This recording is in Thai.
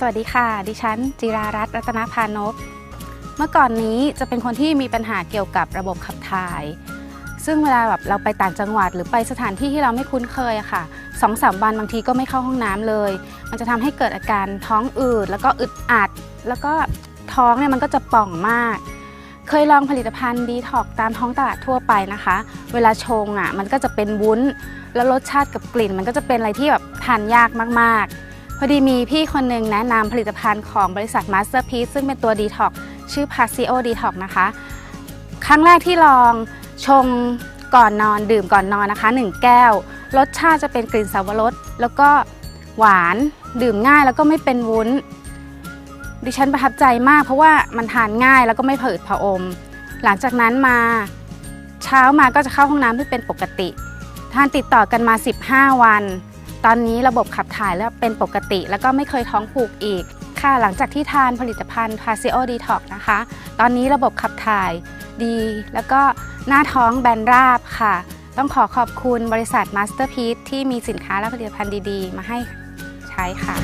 สวัสดีค่ะ ดิฉัน จิรารัตน์รัตนพานพ เมื่อก่อนนี้จะเป็นคนที่มีปัญหาเกี่ยวกับระบบขับถ่าย ซึ่งเวลาแบบเราไปต่างจังหวัดหรือไปสถานที่ที่เราไม่คุ้นเคยอะค่ะสองสามวันบางทีก็ไม่เข้าห้องน้ำเลย มันจะทำให้เกิดอาการท้องอืดแล้วก็อึดอัด แล้วก็ท้องเนี่ยมันก็จะป่องมาก เคยลองผลิตภัณฑ์ดีท็อกตามท้องตลาดทั่วไปนะคะ เวลาชงอะมันก็จะเป็นวุ้น แล้วรสชาติกับกลิ่น มันก็จะเป็นอะไรที่แบบทานยากมากๆ พอดีมีพี่คนหนึ่งแนะนำผลิตภัณฑ์ของบริษัท Masterpiece ซึ่งเป็นตัว Detox ชื่อ p a s i o Detox นะคะ ครั้งแรกที่ลองชงก่อนนอนดื่มก่อนนอนนะคะ 1 แก้ว รสชาติจะเป็นกลิ่นสาวรส แล้วก็หวานดื่มง่ายแล้วก็ไม่เป็นวุ้น ดิฉันประทับใจมากเพราะว่ามันทานง่ายแล้วก็ไม่ผะอืดผอม หลังจากนั้นมาเช้ามาก็จะเข้าห้องน้ำที่เป็นปกติ ทานติดต่อกันมา 15 วัน ตอนนี้ระบบขับถ่ายแล้วเป็นปกติ แล้วก็ไม่เคยท้องผูกอีก ค่ะหลังจากที่ทานผลิตภัณฑ์ p a s i o Detox นะคะ ตอนนี้ระบบขับถ่ายดี แล้วก็หน้าท้องแบนราบค่ะ ต้องขอขอบคุณบริษัท Masterpiece ที่มีสินค้าและผลิตภัณฑ์ดีๆ มาให้ใช้ค่ะ